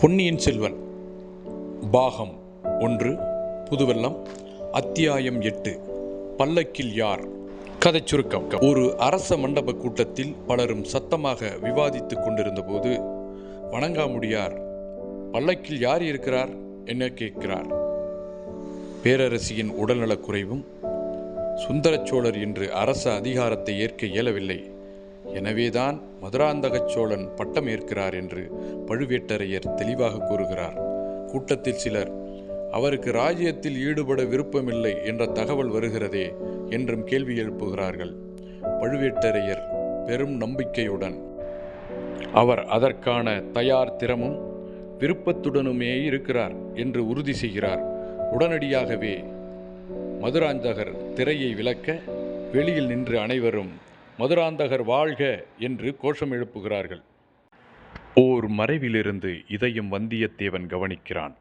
பொன்னியின் செல்வன் பாகம் ஒன்று புதுவெல்லம் அத்தியாயம் எட்டு பல்லக்கில் யார்? கதை சுருக்கம். ஒரு அரச மண்டப கூட்டத்தில் பலரும் சத்தமாக விவாதித்துக் கொண்டிருந்தபோது வணங்காமுடியார் பல்லக்கில் யார் இருக்கிறார்? என்ன கேட்கிறார். பேரரசியின் உடல்நலக் குறைவும் சுந்தரச்சோழர் இன்று அரச அதிகாரத்தை ஏற்க இயலவில்லை. எனவேதான் மதுராந்தகச் சோழன் பட்டம் ஏற்கிறார் என்று பழுவேட்டரையர் தெளிவாக கூறுகிறார். கூட்டத்தில் சிலர் அவருக்கு ராஜ்யத்தில் ஈடுபட விருப்பமில்லை என்ற தகவல் வருகிறதே என்றும் கேள்வி எழுப்புகிறார்கள். பழுவேட்டரையர் பெரும் நம்பிக்கையுடன் அவர் அதற்கான தயார் திறமும் விருப்பத்துடனுமே இருக்கிறார் என்று உறுதி செய்கிறார். உடனடியாகவே மதுராந்தகர் திரையை விலக்க வெளியில் நின்று அனைவரும் மதுராந்தகர் வாழ்க என்று கோஷம் எழுப்புகிறார்கள். ஓர் மறைவிலிருந்து இதயம் வந்தியத்தேவன் கவனிக்கிறான்.